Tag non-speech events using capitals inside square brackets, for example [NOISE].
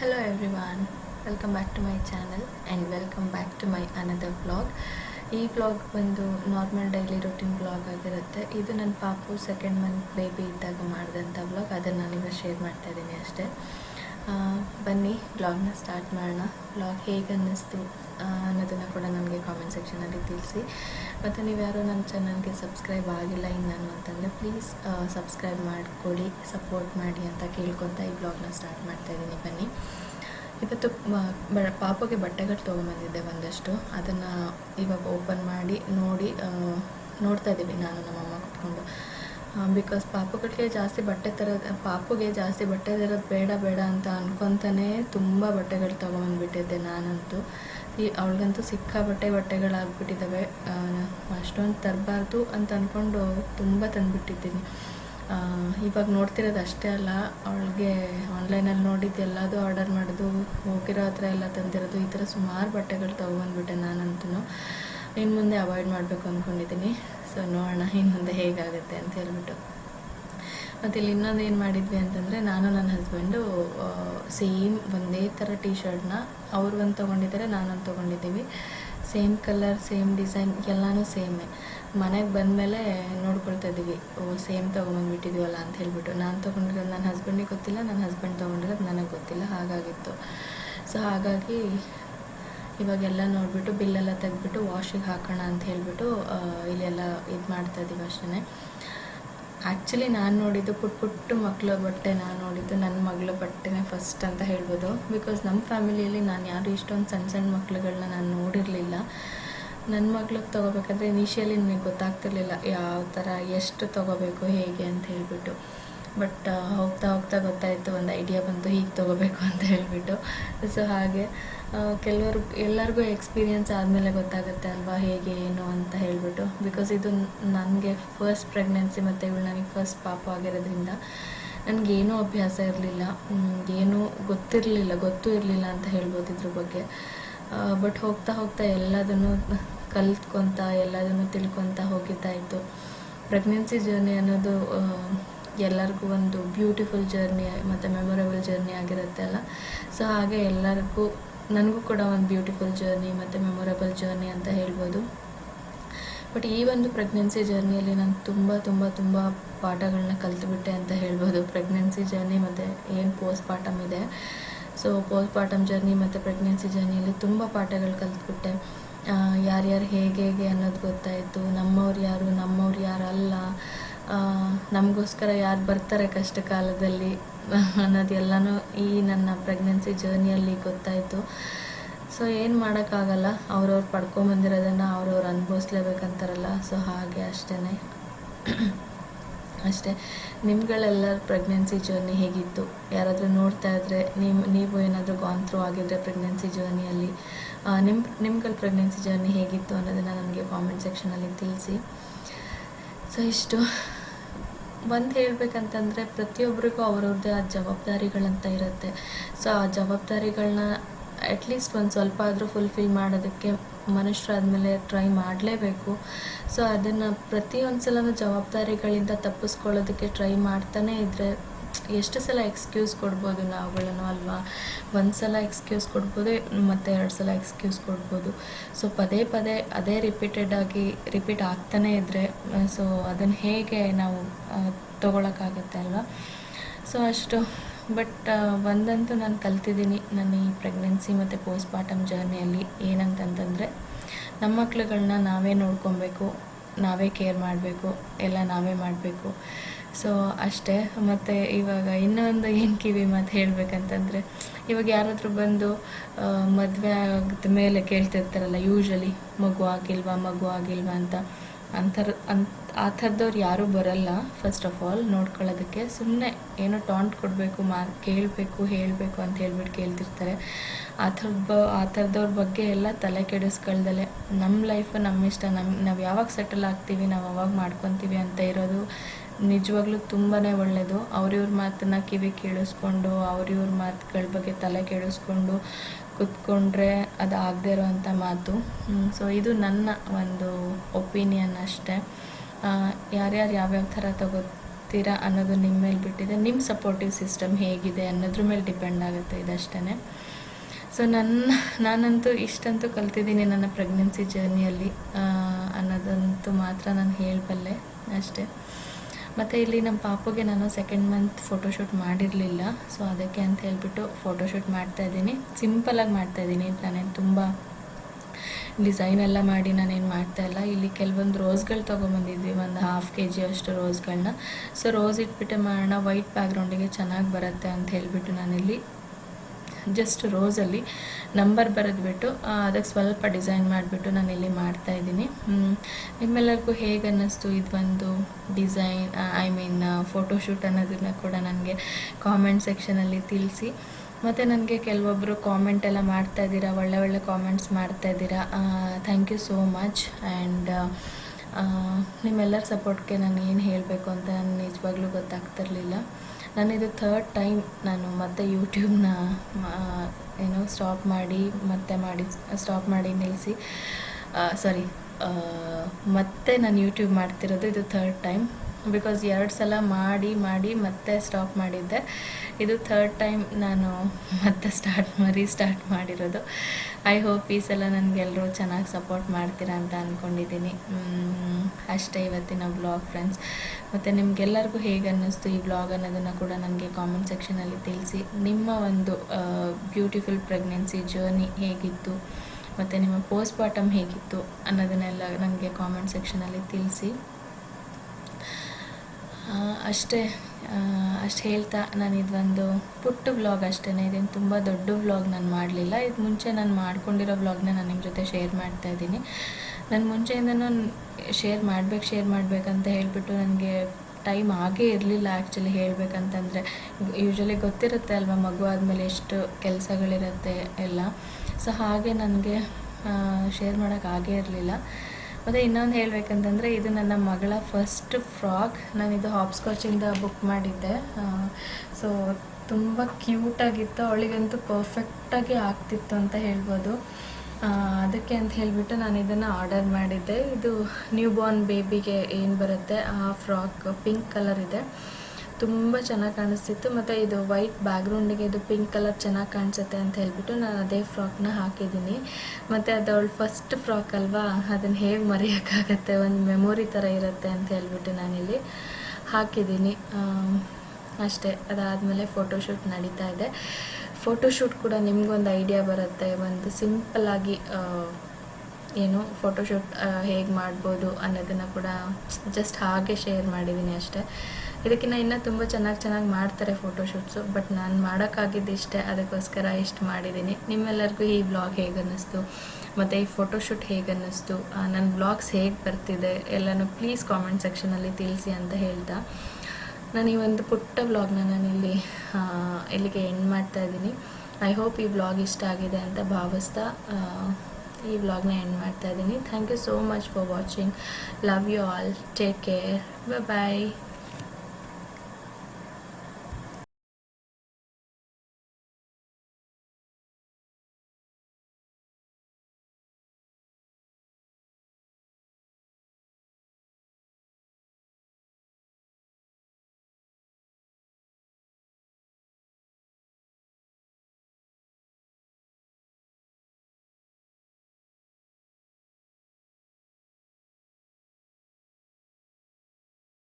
Hello everyone, welcome back to my channel and welcome back to my another vlog. ಈ blog ಬಂದು normal daily routine blog ಆಗಿರುತ್ತೆ. ಇದು ನನ್ನ ಪಾಪು second month baby ಇದ್ದಾಗ ಮಾಡಿದಂಥ ಬ್ಲಾಗ್ ಅದನ್ನು ನಾನೀಗ ಶೇರ್ ಮಾಡ್ತಾ ಇದ್ದೀನಿ ಅಷ್ಟೇ. ಬನ್ನಿ ಬ್ಲಾಗ್ನ ಸ್ಟಾರ್ಟ್ ಮಾಡೋಣ. ಬ್ಲಾಗ್ ಹೇಗೆ ಅನ್ನಿಸ್ತು ಅನ್ನೋದನ್ನು ಕೂಡ ನನಗೆ ಕಾಮೆಂಟ್ ಸೆಕ್ಷನಲ್ಲಿ ತಿಳಿಸಿ. ಮತ್ತು ನೀವು ಯಾರೋ ನನ್ನ ಚಾನಲ್ಗೆ ಸಬ್ಸ್ಕ್ರೈಬ್ ಆಗಿಲ್ಲ ಇನ್ನು ಅಂತಂದರೆ ಪ್ಲೀಸ್ ಸಬ್ಸ್ಕ್ರೈಬ್ ಮಾಡಿಕೊಳ್ಳಿ ಸಪೋರ್ಟ್ ಮಾಡಿ ಅಂತ ಕೇಳ್ಕೊತಾ ಈ ಬ್ಲಾಗ್ನ ಸ್ಟಾರ್ಟ್ ಮಾಡ್ತಾ ಇದ್ದೀನಿ ಬನ್ನಿ. ಇವತ್ತು ಬ- ಪಾಪಗೆ ಬಟ್ಟೆಗಳು ತೊಗೊಂಬಂದಿದ್ದೆ ಒಂದಷ್ಟು. ಅದನ್ನು ಇವಾಗ ಓಪನ್ ಮಾಡಿ, ನೋಡಿ ನೋಡ್ತಾ ಇದ್ದೀವಿ ನಾನು ನಮ್ಮಮ್ಮ ಕುತ್ಕೊಂಡು. ಬಿಕಾಸ್ ಪಾಪುಗಳಿಗೆ ಜಾಸ್ತಿ ಬಟ್ಟೆ ತರೋದು, ಪಾಪುಗೆ ಜಾಸ್ತಿ ಬಟ್ಟೆ ತರೋದು ಬೇಡ ಬೇಡ ಅಂತ ಅನ್ಕೊತಾನೆ ತುಂಬ ಬಟ್ಟೆಗಳು ತೊಗೊಂಬಂದ್ಬಿಟ್ಟಿದ್ದೆ ನಾನಂತೂ. ಈ ಅವಳಿಗಂತೂ ಸಿಕ್ಕಾಬಟ್ಟೆ ಬಟ್ಟೆಗಳಾಗ್ಬಿಟ್ಟಿದ್ದಾವೆ. ಅಷ್ಟೊಂದು ತರಬಾರ್ದು ಅಂತ ಅಂದ್ಕೊಂಡು ತುಂಬ ತಂದುಬಿಟ್ಟಿದ್ದೀನಿ. ಇವಾಗ ನೋಡ್ತಿರೋದು ಅಷ್ಟೇ ಅಲ್ಲ, ಅವಳಿಗೆ ಆನ್ಲೈನಲ್ಲಿ ನೋಡಿದ್ದು ಎಲ್ಲದೂ ಆರ್ಡರ್ ಮಾಡೋದು, ಹೋಗಿರೋ ಹತ್ರ ಎಲ್ಲ ತಂದಿರೋದು, ಈ ಥರ ಸುಮಾರು ಬಟ್ಟೆಗಳು ತೊಗೊಂಬಂದ್ಬಿಟ್ಟೆ ನಾನಂತೂ ಇನ್ನು ಮುಂದೆ ಅವಾಯ್ಡ್ ಮಾಡಬೇಕು ಅಂದ್ಕೊಂಡಿದ್ದೀನಿ ಸೊ ನೋಡೋಣ ಇನ್ನೊಂದು ಹೇಗಾಗುತ್ತೆ ಅಂತ ಹೇಳ್ಬಿಟ್ಟು. ಮತ್ತು ಇಲ್ಲಿ ಇನ್ನೊಂದು ಏನು ಮಾಡಿದ್ವಿ ಅಂತಂದರೆ ನಾನು ನನ್ನ ಹಸ್ಬೆಂಡು ಸೇಮ್ ಒಂದೇ ಥರ ಟೀ ಶರ್ಟ್ನ ಅವ್ರು ಒಂದು ತೊಗೊಂಡಿದ್ದಾರೆ ನಾನೊಂದು ತೊಗೊಂಡಿದ್ದೀವಿ. ಸೇಮ್ ಕಲರ್, ಸೇಮ್ ಡಿಸೈನ್, ಎಲ್ಲನೂ ಸೇಮೇ. ಮನೆಗೆ ಬಂದಮೇಲೆ ನೋಡ್ಕೊಳ್ತಾ ಇದ್ದೀವಿ, ಓ, ಸೇಮ್ ತೊಗೊಂಬಂದ್ಬಿಟ್ಟಿದ್ದೀವಲ್ಲ ಅಂತ ಹೇಳ್ಬಿಟ್ಟು. ನಾನು ತೊಗೊಂಡಿರೋದು ನನ್ನ ಹಸ್ಬೆಂಡಿಗೆ ಗೊತ್ತಿಲ್ಲ, ನನ್ನ ಹಸ್ಬೆಂಡ್ ತೊಗೊಂಡಿರೋದು ನನಗೆ ಗೊತ್ತಿಲ್ಲ, ಹಾಗಾಗಿತ್ತು. ಸೊ ಹಾಗಾಗಿ ಇವಾಗೆಲ್ಲ ನೋಡಿಬಿಟ್ಟು ಬಿಲ್ಲೆಲ್ಲ ತೆಗೆದ್ಬಿಟ್ಟು ವಾಶಿಗೆ ಹಾಕೋಣ ಅಂತ ಹೇಳಿಬಿಟ್ಟು ಇಲ್ಲೆಲ್ಲ ಇದು ಮಾಡ್ತಾ ಇದ್ದೀವಿ ಅಷ್ಟೇ ಆ್ಯಕ್ಚುಲಿ ನಾನು ನೋಡಿದ್ದು ಪುಟ್ಟ ಪುಟ್ಟ ಮಕ್ಕಳ ಬಟ್ಟೆ ನಾನು ನೋಡಿದ್ದು ನನ್ನ ಮಗಳ ಬಟ್ಟೆನೇ ಫಸ್ಟ್ ಅಂತ ಹೇಳ್ಬೋದು. ಬಿಕಾಸ್ ನಮ್ಮ ಫ್ಯಾಮಿಲಿಯಲ್ಲಿ ನಾನು ಯಾರು ಇಷ್ಟೊಂದು ಸಣ್ಣ ಸಣ್ಣ ಮಕ್ಳುಗಳನ್ನ ನಾನು ನೋಡಿರಲಿಲ್ಲ. ನನ್ನ ಮಗ್ಳಿಗೆ ತೊಗೋಬೇಕಾದ್ರೆ ಇನಿಷಿಯಲಿ ನನಗೆ ಗೊತ್ತಾಗ್ತಿರ್ಲಿಲ್ಲ, ಯಾವ ಥರ ಎಷ್ಟು ತೊಗೋಬೇಕು, ಹೇಗೆ ಅಂತ ಹೇಳ್ಬಿಟ್ಟು. ಬಟ್ ಹೋಗ್ತಾ ಹೋಗ್ತಾ ಗೊತ್ತಾಯಿತು, ಒಂದು ಐಡಿಯಾ ಬಂತು, ಹೀಗೆ ತೊಗೋಬೇಕು ಅಂತ ಹೇಳಿಬಿಟ್ಟು. ಸೊ ಹಾಗೆ ಕೆಲವರು, ಎಲ್ಲರಿಗೂ ಎಕ್ಸ್ಪೀರಿಯನ್ಸ್ ಆದಮೇಲೆ ಗೊತ್ತಾಗುತ್ತೆ ಅಲ್ವಾ, ಹೇಗೆ, ಏನು ಅಂತ ಹೇಳಿಬಿಟ್ಟು. ಬಿಕಾಸ್ ಇದು ನನಗೆ ಫಸ್ಟ್ ಪ್ರೆಗ್ನೆನ್ಸಿ ಮತ್ತು ಇವಳು ನನಗೆ ಫಸ್ಟ್ ಪಾಪ ಆಗಿರೋದ್ರಿಂದ ನನಗೇನೂ ಅಭ್ಯಾಸ ಇರಲಿಲ್ಲ. ಏನೂ ಗೊತ್ತಿರಲಿಲ್ಲ, ಗೊತ್ತೂ ಇರಲಿಲ್ಲ ಅಂತ ಹೇಳ್ಬೋದು ಇದ್ರ ಬಗ್ಗೆ. ಬಟ್ ಹೋಗ್ತಾ ಹೋಗ್ತಾ ಎಲ್ಲದನ್ನು ಕಲ್ತ್ಕೊತ, ಎಲ್ಲದನ್ನು ತಿಳ್ಕೊತ ಹೋಗಿದ್ದಾಯಿತು. ಪ್ರೆಗ್ನೆನ್ಸಿ ಜರ್ನಿ ಅನ್ನೋದು ಎಲ್ಲರಿಗೂ ಒಂದು ಬ್ಯೂಟಿಫುಲ್ ಜರ್ನಿ ಮತ್ತು ಮೆಮೊರೇಬಲ್ ಜರ್ನಿ ಆಗಿರುತ್ತೆ ಅಲ್ಲ? ಸೊ ಹಾಗೆ ಎಲ್ಲರಿಗೂ, ನನಗೂ ಕೂಡ ಒಂದು ಬ್ಯೂಟಿಫುಲ್ ಜರ್ನಿ ಮತ್ತು ಮೆಮೊರೇಬಲ್ ಜರ್ನಿ ಅಂತ ಹೇಳ್ಬೋದು. ಬಟ್ ಈ ಒಂದು ಪ್ರೆಗ್ನೆನ್ಸಿ ಜರ್ನಿಯಲ್ಲಿ ನಾನು ತುಂಬ ತುಂಬ ತುಂಬ ಪಾಠಗಳನ್ನ ಕಲ್ತುಬಿಟ್ಟೆ ಅಂತ ಹೇಳ್ಬೋದು. ಪ್ರೆಗ್ನೆನ್ಸಿ ಜರ್ನಿ ಮತ್ತು ಏನು ಪೋಸ್ಟ್ ಪಾರ್ಟಮ್ ಇದೆ. ಸೊ ಪೋಸ್ಟ್ ಪಾರ್ಟಮ್ ಜರ್ನಿ ಮತ್ತು ಪ್ರೆಗ್ನೆನ್ಸಿ ಜರ್ನಿಯಲ್ಲಿ ತುಂಬ ಪಾಠಗಳು ಕಲ್ತ್ಬಿಟ್ಟೆ. ಯಾರ್ಯಾರು ಹೇಗೆ ಹೇಗೆ ಅನ್ನೋದು ಗೊತ್ತಾಯಿತು. ನಮ್ಮವ್ರು ಯಾರು, ನಮ್ಮವ್ರು ಯಾರಲ್ಲ. ನಮಗೋಸ್ಕರ ಯಾರು ಬರ್ತಾರೆ ಕಷ್ಟ ಕಾಲದಲ್ಲಿ [LAUGHS] ಅನ್ನೋದೆಲ್ಲನೂ ಈ ನನ್ನ ಪ್ರೆಗ್ನೆನ್ಸಿ ಜರ್ನಿಯಲ್ಲಿ ಗೊತ್ತಾಯಿತು. ಸೊ ಏನು ಮಾಡೋಕ್ಕಾಗಲ್ಲ, ಅವ್ರವ್ರು ಪಡ್ಕೊಂಬಂದಿರೋದನ್ನು ಅವ್ರವ್ರು ಅನುಭವಿಸ್ಲೇಬೇಕಂತಾರಲ್ಲ ಸೊ ಹಾಗೆ ಅಷ್ಟೇ [CLEARS THROAT] ಅಷ್ಟೇ, ನಿಮ್ಗಳೆಲ್ಲರ ಪ್ರೆಗ್ನೆನ್ಸಿ ಜರ್ನಿ ಹೇಗಿತ್ತು? ಯಾರಾದರೂ ನೋಡ್ತಾ ಇದ್ದರೆ ನಿಮ್ಮ ನೀವು ಏನಾದರೂ ಗಾನ್ ಥ್ರೂ ಆಗಿದ್ರೆ ಪ್ರೆಗ್ನೆನ್ಸಿ ಜರ್ನಿಯಲ್ಲಿ ನಿಮ್ಮ ನಿಮ್ಗಳ ಪ್ರೆಗ್ನೆನ್ಸಿ ಜರ್ನಿ ಹೇಗಿತ್ತು ಅನ್ನೋದನ್ನು ನನಗೆ ಕಾಮೆಂಟ್ ಸೆಕ್ಷನಲ್ಲಿ ತಿಳಿಸಿ. ಸೊ ಇಷ್ಟು. ಒಂದು ಹೇಳ್ಬೇಕಂತಂದರೆ ಪ್ರತಿಯೊಬ್ಬರಿಗೂ ಅವ್ರವ್ರದ್ದೇ ಆ ಜವಾಬ್ದಾರಿಗಳಂತ ಇರುತ್ತೆ. ಸೊ ಆ ಜವಾಬ್ದಾರಿಗಳನ್ನ ಅಟ್ಲೀಸ್ಟ್ ಒಂದು ಸ್ವಲ್ಪ ಆದರೂ ಫುಲ್ಫಿಲ್ ಮಾಡೋದಕ್ಕೆ ಮನುಷ್ಯರಾದಮೇಲೆ ಟ್ರೈ ಮಾಡಲೇಬೇಕು. ಸೊ ಅದನ್ನು ಪ್ರತಿಯೊಂದು ಸಲನೂ ಜವಾಬ್ದಾರಿಗಳಿಂದ ತಪ್ಪಿಸ್ಕೊಳ್ಳೋದಕ್ಕೆ ಟ್ರೈ ಮಾಡ್ತಾನೇ ಇದ್ದರೆ ಎಷ್ಟು ಸಲ ಎಕ್ಸ್ಕ್ಯೂಸ್ ಕೊಡ್ಬೋದು ನಾವುಗಳನ್ನು ಅಲ್ವಾ? ಒಂದು ಸಲ ಎಕ್ಸ್ಕ್ಯೂಸ್ ಕೊಡ್ಬೋದು, ಮತ್ತು ಎರಡು ಸಲ ಎಕ್ಸ್ಕ್ಯೂಸ್ ಕೊಡ್ಬೋದು. ಸೊ ಪದೇ ಪದೇ ಅದೇ ರಿಪೀಟೆಡ್ ಆಗಿ ರಿಪೀಟ್ ಆಗ್ತಾನೇ ಇದ್ದರೆ ಸೊ ಅದನ್ನು ಹೇಗೆ ನಾವು ತೊಗೊಳಕ್ಕಾಗತ್ತೆ ಅಲ್ವಾ? ಸೊ ಅಷ್ಟು. ಬಟ್ ಒಂದಂತೂ ನಾನು ಕಲ್ತಿದ್ದೀನಿ ನನ್ನ ಈ ಪ್ರೆಗ್ನೆನ್ಸಿ ಮತ್ತು ಪೋಸ್ಟ್ ಪಾರ್ಟಮ್ ಜರ್ನಿಯಲ್ಲಿ ಏನಂತಂತಂದರೆ, ನಮ್ಮ ಮಕ್ಳುಗಳನ್ನ ನಾವೇ ನೋಡ್ಕೊಬೇಕು, ನಾವೇ ಕೇರ್ ಮಾಡಬೇಕು, ಎಲ್ಲ ನಾವೇ ಮಾಡಬೇಕು. ಸೊ ಅಷ್ಟೇ. ಮತ್ತು ಇವಾಗ ಇನ್ನೊಂದು ಏನು ಕಿವಿ ಮಾತು ಹೇಳಬೇಕಂತಂದರೆ, ಇವಾಗ ಯಾರಾದರೂ ಬಂದು ಮದುವೆ ಆಗಿದ ಮೇಲೆ ಕೇಳ್ತಿರ್ತಾರಲ್ಲ ಯೂಶ್ವಲಿ ಮಗು ಆಗಿಲ್ವಾ ಮಗು ಆಗಿಲ್ವಾ ಅಂತ, ಅಂಥರ ಅಂತ ಆ ಥರದವ್ರು ಯಾರೂ ಬರಲ್ಲ ಫಸ್ಟ್ ಆಫ್ ಆಲ್ ನೋಡ್ಕೊಳ್ಳೋದಕ್ಕೆ. ಸುಮ್ಮನೆ ಏನೋ ಟಾಂಟ್ ಕೊಡಬೇಕು, ಮಾ, ಕೇಳಬೇಕು, ಹೇಳಬೇಕು ಅಂತ ಹೇಳ್ಬಿಟ್ಟು ಕೇಳ್ತಿರ್ತಾರೆ. ಆ ಥರದ ಬ, ಆ ಥರದವ್ರ ಬಗ್ಗೆ ಎಲ್ಲ ತಲೆ ಕೆಡಿಸ್ಕೊಳ್ದಲೆ. ನಮ್ಮ ಲೈಫ್ ನಮ್ಮ ಇಷ್ಟ ನಮ್ಮ ನಾವು ಯಾವಾಗ ಸೆಟಲ್ ಆಗ್ತೀವಿ, ನಾವು ಅವಾಗ ಮಾಡ್ಕೊತೀವಿ ಅಂತ ಇರೋದು ನಿಜವಾಗ್ಲೂ ತುಂಬಾ ಒಳ್ಳೆಯದು ಅವ್ರಿವ್ರ ಮಾತನ್ನ ಕಿವಿ ಕೇಳಿಸ್ಕೊಂಡು, ಅವ್ರಿವ್ರ ಮಾತುಗಳ ಬಗ್ಗೆ ತಲೆ ಕೆಡಿಸ್ಕೊಂಡು ಕೂತ್ಕೊಂಡ್ರೆ ಅದು ಆಗದೇ ಇರೋವಂಥ ಮಾತು. ಸೊ ಇದು ನನ್ನ ಒಂದು ಒಪಿನಿಯನ್ ಅಷ್ಟೇ. ಯಾರ್ಯಾರು ಯಾವ್ಯಾವ ಥರ ತಗೋತೀರಾ ಅನ್ನೋದು ನಿಮ್ಮ ಮೇಲೆ ಬಿಟ್ಟಿದೆ. ನಿಮ್ಮ ಸಪೋರ್ಟಿವ್ ಸಿಸ್ಟಮ್ ಹೇಗಿದೆ ಅನ್ನೋದ್ರ ಮೇಲೆ ಡಿಪೆಂಡ್ ಆಗುತ್ತೆ ಇದಷ್ಟೇ ಸೊ ನನ್ನ, ನಾನಂತೂ ಇಷ್ಟಂತೂ ಕಲ್ತಿದ್ದೀನಿ ನನ್ನ ಪ್ರೆಗ್ನೆನ್ಸಿ ಜರ್ನಿಯಲ್ಲಿ ಅನ್ನೋದಂತೂ ಮಾತ್ರ ನಾನು ಹೇಳಬಲ್ಲೆ ಅಷ್ಟೇ. ಮತ್ತು ಇಲ್ಲಿ ನಮ್ಮ ಪಾಪುಗೆ ನಾನು ಸೆಕೆಂಡ್ ಮಂತ್ ಫೋಟೋಶೂಟ್ ಮಾಡಿರಲಿಲ್ಲ. ಸೊ ಅದಕ್ಕೆ ಅಂತ ಹೇಳ್ಬಿಟ್ಟು ಫೋಟೋಶೂಟ್ ಮಾಡ್ತಾಯಿದ್ದೀನಿ ಸಿಂಪಲಾಗಿ ಮಾಡ್ತಾಯಿದ್ದೀನಿ ನಾನೇನು ತುಂಬ ಡಿಸೈನ್ ಎಲ್ಲ ಮಾಡಿ ನಾನೇನು ಮಾಡ್ತಾ ಇಲ್ಲ. ಇಲ್ಲಿ ಕೆಲವೊಂದು ರೋಸ್ಗಳು ತೊಗೊಂಬಂದಿದ್ವಿ. ಒಂದು ಹಾಫ್ ಕೆ ಜಿ ಅಷ್ಟು ರೋಸ್ಗಳನ್ನ ಸೊ ರೋಸ್ ಇಟ್ಬಿಟ್ಟು ಮಾಡೋಣ ವೈಟ್ ಬ್ಯಾಕ್ಗ್ರೌಂಡಿಗೆ ಚೆನ್ನಾಗಿ ಬರುತ್ತೆ ಅಂತ ಹೇಳಿಬಿಟ್ಟು ನಾನಿಲ್ಲಿ ಜಸ್ಟ್ ರೋಸಲ್ಲಿ ನಂಬರ್ ಬರೆದ್ಬಿಟ್ಟು ಅದಕ್ಕೆ ಸ್ವಲ್ಪ ಡಿಸೈನ್ ಮಾಡಿಬಿಟ್ಟು ನಾನು ಇಲ್ಲಿ ಮಾಡ್ತಾಯಿದ್ದೀನಿ ನಿಮ್ಮೆಲ್ಲರಿಗೂ ಹೇಗೆ ಅನ್ನಿಸ್ತು ಇದು ಒಂದು ಡಿಸೈನ್ ಐ ಮೀನ್ ಫೋಟೋಶೂಟ್ ಅನ್ನೋದನ್ನು ಕೂಡ ನನಗೆ ಕಾಮೆಂಟ್ ಸೆಕ್ಷನಲ್ಲಿ ತಿಳಿಸಿ. ಮತ್ತು ನನಗೆ ಕೆಲವೊಬ್ಬರು ಕಾಮೆಂಟ್ ಎಲ್ಲ ಮಾಡ್ತಾ ಇದ್ದೀರಾ, ಒಳ್ಳೆ ಒಳ್ಳೆ ಕಾಮೆಂಟ್ಸ್ ಮಾಡ್ತಾ ಇದ್ದೀರಾ thank you so much and ನಿಮ್ಮೆಲ್ಲರ ಸಪೋರ್ಟ್ಗೆ ನಾನು ಏನು ಹೇಳಬೇಕು ಅಂತ ನಾನು ನಿಜವಾಗ್ಲೂ ಗೊತ್ತಾಗ್ತಿರ್ಲಿಲ್ಲ. ನಾನಿದು ಥರ್ಡ್ ಟೈಮ್ ನಾನು ಮತ್ತೆ ಯೂಟ್ಯೂಬ್ನ ಏನು ಸ್ಟಾಪ್ ಮಾಡಿ, ಮತ್ತೆ ಮಾಡಿ ಸ್ಟಾಪ್ ಮಾಡಿ ನಿಲ್ಲಿಸಿ ಸಾರಿ ಮತ್ತೆ ನಾನು ಯೂಟ್ಯೂಬ್ ಮಾಡ್ತಿರೋದು ಇದು ಥರ್ಡ್ ಟೈಮ್ ಬಿಕಾಸ್ ಎರಡು ಸಲ ಮಾಡಿ ಮಾಡಿ ಮತ್ತೆ ಸ್ಟಾಪ್ ಮಾಡಿದ್ದೆ. ಇದು ಥರ್ಡ್ ಟೈಮ್ ನಾನು ಮತ್ತೆ ಸ್ಟಾರ್ಟ್ ಮಾಡಿ ಸ್ಟಾರ್ಟ್ ಮಾಡಿರೋದು. ಐ ಹೋಪ್ ಈ ಸಲ ನನಗೆಲ್ಲರೂ ಚೆನ್ನಾಗಿ ಸಪೋರ್ಟ್ ಮಾಡ್ತೀರಾ ಅಂತ ಅಂದ್ಕೊಂಡಿದ್ದೀನಿ ಅಷ್ಟೇ ಇವತ್ತಿನ ಬ್ಲಾಗ್ ಫ್ರೆಂಡ್ಸ್ ಮತ್ತು ನಿಮಗೆಲ್ಲರಿಗೂ ಹೇಗೆ ಅನ್ನಿಸ್ತು ಈ ಬ್ಲಾಗ್ ಅನ್ನೋದನ್ನು ಕೂಡ ನನಗೆ ಕಾಮೆಂಟ್ ಸೆಕ್ಷನಲ್ಲಿ ತಿಳಿಸಿ. ನಿಮ್ಮ ಒಂದು ಬ್ಯೂಟಿಫುಲ್ ಪ್ರೆಗ್ನೆನ್ಸಿ ಜರ್ನಿ ಹೇಗಿತ್ತು? ಮತ್ತು ನಿಮ್ಮ ಪೋಸ್ಟ್ ಬಾಟಮ್ ಹೇಗಿತ್ತು ಅನ್ನೋದನ್ನೆಲ್ಲ ನನಗೆ ಕಾಮೆಂಟ್ ಸೆಕ್ಷನಲ್ಲಿ ತಿಳಿಸಿ. ಅಷ್ಟೇ ಅಷ್ಟು ಹೇಳ್ತಾ ನಾನು ಇದೊಂದು ಪುಟ್ಟ ವ್ಲಾಗ್ ಅಷ್ಟೇ ಇದೇನು ತುಂಬ ದೊಡ್ಡ ವ್ಲಾಗ್ ನಾನು ಮಾಡಲಿಲ್ಲ. ಇದು ಮುಂಚೆ ನಾನು ಮಾಡ್ಕೊಂಡಿರೋ ವ್ಲಾಗ್ನ ನಾನು ನಿಮ್ಮ ಜೊತೆ ಶೇರ್ ಮಾಡ್ತಾ ಇದ್ದೀನಿ. ನಾನು ಮುಂಚೆಯಿಂದನೂ ಶೇರ್ ಮಾಡ್ಬೇಕು ಶೇರ್ ಮಾಡಬೇಕಂತ ಹೇಳಿಬಿಟ್ಟು ನನಗೆ ಟೈಮ್ ಆಗೇ ಇರಲಿಲ್ಲ ಆ್ಯಕ್ಚುಲಿ ಹೇಳಬೇಕಂತಂದರೆ. ಯೂಶ್ವಲಿ ಗೊತ್ತಿರುತ್ತೆ ಅಲ್ವಾ ಮಗು ಆದಮೇಲೆ ಎಷ್ಟು ಕೆಲಸಗಳಿರುತ್ತೆ ಎಲ್ಲ. ಸೊ ಹಾಗೆ ನನಗೆ ಶೇರ್ ಮಾಡೋಕ್ಕಾಗೇ ಇರಲಿಲ್ಲ. ಮತ್ತು ಇನ್ನೊಂದು ಹೇಳಬೇಕಂತಂದರೆ ಇದು ನನ್ನ ಮಗಳ ಫಸ್ಟ್ ಫ್ರಾಕ್ ನಾನು ನಾನಿದು ಹಾಪ್ಸ್ಕಾಚಿಂದ ಬುಕ್ ಮಾಡಿದ್ದೆ. ಸೊ ತುಂಬ ಕ್ಯೂಟಾಗಿತ್ತು ಅವಳಿಗಂತೂ ಪರ್ಫೆಕ್ಟಾಗಿ ಆಗ್ತಿತ್ತು ಅಂತ ಹೇಳ್ಬೋದು. ಅದಕ್ಕೆ ಅಂತ ಹೇಳಿಬಿಟ್ಟು ನಾನು ಇದನ್ನು ಆರ್ಡರ್ ಮಾಡಿದ್ದೆ. ಇದು ನ್ಯೂ ಬಾರ್ನ್ ಬೇಬಿಗೆ ಏನು ಬರುತ್ತೆ? ಆ ಫ್ರಾಕ್ ಪಿಂಕ್ ಕಲರ್ ಇದೆ. ತುಂಬ ಚೆನ್ನಾಗಿ ಕಾಣಿಸ್ತಿತ್ತು. ಮತ್ತು ಇದು ವೈಟ್ ಬ್ಯಾಕ್ಗ್ರೌಂಡಿಗೆ ಇದು ಪಿಂಕ್ ಕಲರ್ ಚೆನ್ನಾಗಿ ಕಾಣಿಸುತ್ತೆ ಅಂತ ಹೇಳ್ಬಿಟ್ಟು ನಾನು ಅದೇ ಫ್ರಾಕ್ನ ಹಾಕಿದ್ದೀನಿ. ಮತ್ತು ಅದು ಫಸ್ಟ್ ಫ್ರಾಕ್ ಅಲ್ವಾ? ಅದನ್ನು ಹೇಗೆ ಮರೆಯೋಕ್ಕಾಗತ್ತೆ? ಒಂದು ಮೆಮೊರಿ ಥರ ಇರುತ್ತೆ ಅಂತ ಹೇಳ್ಬಿಟ್ಟು ನಾನಿಲ್ಲಿ ಹಾಕಿದ್ದೀನಿ. ಅಷ್ಟೇ. ಅದಾದಮೇಲೆ ಫೋಟೋಶೂಟ್ ನಡೀತಾ ಇದೆ. ಫೋಟೋಶೂಟ್ ಕೂಡ ನಿಮಗೊಂದು ಐಡಿಯಾ ಬರುತ್ತೆ. ಒಂದು ಸಿಂಪಲ್ಲಾಗಿ ಏನು ಫೋಟೋಶೂಟ್ ಹೇಗೆ ಮಾಡ್ಬೋದು ಅನ್ನೋದನ್ನು ಕೂಡ ಜಸ್ಟ್ ಹಾಗೆ ಶೇರ್ ಮಾಡಿದ್ದೀನಿ ಅಷ್ಟೇ. ಇದಕ್ಕಿಂತ ಇನ್ನೂ ತುಂಬ ಚೆನ್ನಾಗಿ ಚೆನ್ನಾಗಿ ಮಾಡ್ತಾರೆ ಫೋಟೋಶೂಟ್ಸು ಬಟ್ ನಾನು ಮಾಡೋಕ್ಕಾಗಿದ್ದು ಇಷ್ಟೇ, ಅದಕ್ಕೋಸ್ಕರ ಇಷ್ಟು ಮಾಡಿದ್ದೀನಿ ನಿಮ್ಮೆಲ್ಲರಿಗೂ ಈ ಬ್ಲಾಗ್ ಹೇಗೆ ಅನ್ನಿಸ್ತು ಮತ್ತು ಈ ಫೋಟೋಶೂಟ್ ಹೇಗೆ ಅನ್ನಿಸ್ತು ನನ್ನ ಬ್ಲಾಗ್ಸ್ ಹೇಗೆ ಬರ್ತಿದೆ? ಎಲ್ಲನೂ ಪ್ಲೀಸ್ ಕಾಮೆಂಟ್ ಸೆಕ್ಷನಲ್ಲಿ ತಿಳಿಸಿ ಅಂತ ಹೇಳ್ತಾ. ನಾನು ಈ ಒಂದು ಪುಟ್ಟ ವ್ಲಾಗ್ನ ನಾನಿಲ್ಲಿ ಇಲ್ಲಿಗೆ ಎಂಡ್ ಮಾಡ್ತಾ ಇದ್ದೀನಿ ಐ ಹೋಪ್ ಈ ವ್ಲಾಗ್ ಇಷ್ಟ ಆಗಿದೆ ಅಂತ ಭಾವಿಸ್ತಾ ಈ ವ್ಲಾಗ್ನ ಎಂಡ್ ಮಾಡ್ತಾ ಇದ್ದೀನಿ thank you so much for watching love you all take care bye